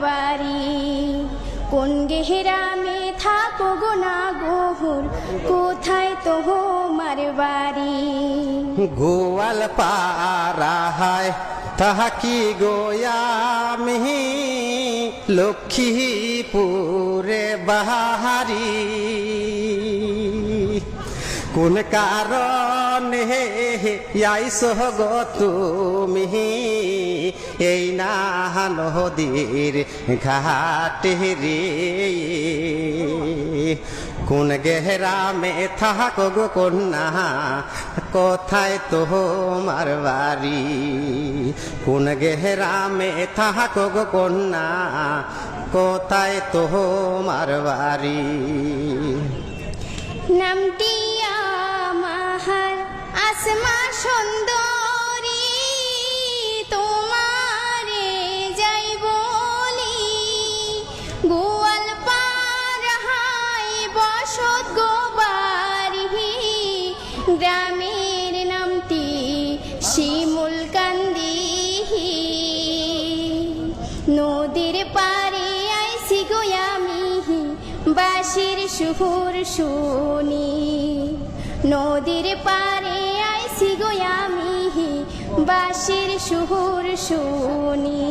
বাড়ি। কোন গেহরামে থাকো গো না গোহর? কোথায় তো হোমার বাড়ি? গোয়াল পাড়াহায় তাহা কি গোয়ামি লক্ষ্মীপুরে বাহারি। কোন কারণে আইস গো তুমি। এই না নদীর ঘাটে রে। কোন গেহরামে থাকো গো কন্যা, কোথায় তোমার বাড়ি? কোন গেহরামে থাকো গো কন্যা, কোথায় তোমার বাড়ি? নামটি গ্রামের নামটি শিমুল কান্দি। নদীর পারে আইসি গো আমি, বাঁশির সুর শুনি। নদীর পারে আইসি গো আমি, বাঁশির সুর শুনি।